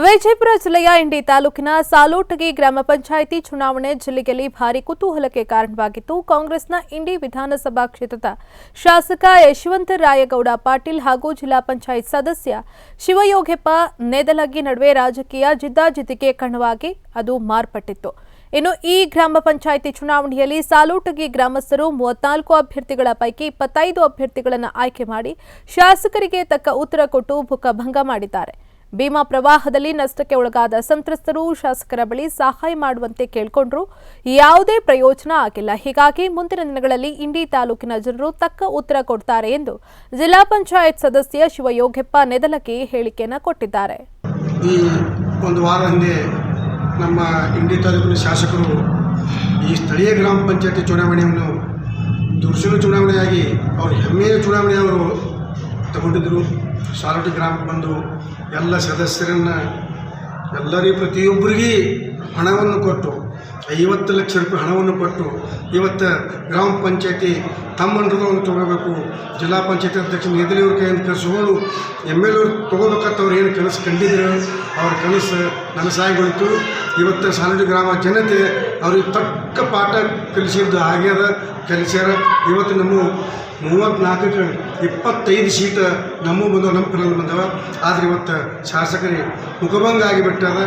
ವಿಜಯಪುರ ಜಿಲ್ಲೆಯ ಇಂಡಿ ತಾಲೂಕಿನ ಸಾಲೋಟಗಿ ಗ್ರಾಮ ಪಂಚಾಯಿತಿ ಚುನಾವಣೆ ಜಿಲ್ಲೆಯಲ್ಲಿ ಭಾರಿ ಕುತೂಹಲಕ್ಕೆ ಕಾರಣವಾಗಿತ್ತು ಕಾಂಗ್ರೆಸ್ನ ಇಂಡಿ ವಿಧಾನಸಭಾ ಕ್ಷೇತ್ರದ ಶಾಸಕ ಯಶವಂತ ರಾಯಗೌಡ, ಪಾಟೀಲ್ ಹಾಗೂ ಜಿಲ್ಲಾ ಪಂಚಾಯತ್ ಸದಸ್ಯ ಶಿವಯೋಗೆಪ್ಪ ನೆದಲಗಿ ನಡುವೆ ರಾಜಕೀಯ ಜಿದ್ದಾಜಿದ್ದಿಗೆ ಕಣವಾಗಿ ಅದು ಮಾರ್ಪಟ್ಟಿತ್ತು. ಇನ್ನು ಈ ಗ್ರಾಮ ಪಂಚಾಯಿತಿ ಚುನಾವಣೆಯಲ್ಲಿ ಸಾಲೋಟಗಿ ಗ್ರಾಮಸ್ಥರು ಮೂವತ್ನಾಲ್ಕು ಅಭ್ಯರ್ಥಿಗಳ ಪೈಕಿ ಇಪ್ಪತ್ತೈದು ಅಭ್ಯರ್ಥಿಗಳನ್ನು ಆಯ್ಕೆ ಮಾಡಿ ಶಾಸಕರಿಗೆ ತಕ್ಕ ಉತ್ತರ ಕೊಟ್ಟು ಮುಖಭಂಗ ಮಾಡಿದ್ದಾರೆ. ಭೀಮಾ ಪ್ರವಾಹದಲ್ಲಿ ನಷ್ಟಕ್ಕೆ ಒಳಗಾದ ಸಂತ್ರಸ್ತರು ಶಾಸಕರ ಬಳಿ ಸಹಾಯ ಮಾಡುವಂತೆ ಕೇಳಿಕೊಂಡ್ರು. ಯಾವುದೇ ಪ್ರಯೋಜನ ಆಗಿಲ್ಲ. ಹೀಗಾಗಿ ಮುಂದಿನ ದಿನಗಳಲ್ಲಿ ಇಂಡಿ ತಾಲೂಕಿನ ಜನರು ತಕ್ಕ ಉತ್ತರ ಕೊಡ್ತಾರೆ ಎಂದು ಜಿಲ್ಲಾ ಪಂಚಾಯತ್ ಸದಸ್ಯ ಶಿವಯೋಗ್ಯಪ್ಪ ನೆದಲಕಿ ಹೇಳಿಕೆಯನ್ನು ಕೊಟ್ಟಿದ್ದಾರೆ. ಈ ಒಂದು ವಾರ ಹಿಂದೆ ನಮ್ಮ ಇಂಡಿ ತಾಲೂಕಿನ ಶಾಸಕರು ಈ ಸ್ಥಳೀಯ ಗ್ರಾಮ ಪಂಚಾಯತಿ ಚುನಾವಣೆಯನ್ನು ದುರ್ಸಿನ ಚುನಾವಣೆಯಾಗಿ ಅವರು ಹೆಮ್ಮೆಯ ಚುನಾವಣೆ ಅವರು ತಗೊಂಡಿದ್ದರು ಸಾಲೋಟಿ ಗ್ರಾಮಕ್ಕೆ ಬಂದು ಎಲ್ಲ ಸದಸ್ಯರನ್ನು ಎಲ್ಲರಿಗೂ ಪ್ರತಿಯೊಬ್ಬರಿಗೆ ಹಣವನ್ನು ಕೊಟ್ಟು ಐವತ್ತು ಲಕ್ಷ ರೂಪಾಯಿ ಹಣವನ್ನು ಕೊಟ್ಟು ಇವತ್ತು ಗ್ರಾಮ ಪಂಚಾಯತಿ ತಮ್ಮ ತಗೋಬೇಕು ತೊಗೋಬೇಕು ಜಿಲ್ಲಾ ಪಂಚಾಯತಿ ಅಧ್ಯಕ್ಷ ನಿಧಿಲಿಯವ್ರ ಕೈಯಿಂದ ಕನಸುಗಳು ಎಂ ಎಲ್ ಎವ್ರು ತೊಗೋಬೇಕಂತ ಅವ್ರು ಏನು ಕನಸು ಕಂಡಿದ್ರು ಅವ್ರ ಕನಸು ನನಸಾಗಿಬಿಡ್ತು ಇವತ್ತು ಸಾಲಡಿ ಗ್ರಾಮ ಜನತೆ ಅವ್ರಿಗೆ ತಕ್ಕ ಪಾಠ ಕಲಿಸಿದ್ದು ಆಗ್ಯದ ಕಲಿಸ್ಯಾರ. ಇವತ್ತು ನಮ್ಮ ಮೂವತ್ತ್ನಾಲ್ಕಕ್ಕೆ ಇಪ್ಪತ್ತೈದು ಸೀಟ ನಮ್ಮ ಬಂದವ, ನಮ್ಮ ಕಡೆ ಬಂದವ. ಆದರೆ ಇವತ್ತು ಶಾಸಕರಿಗೆ ಮುಖಭಂಗ ಆಗಿಬಿಟ್ಟದ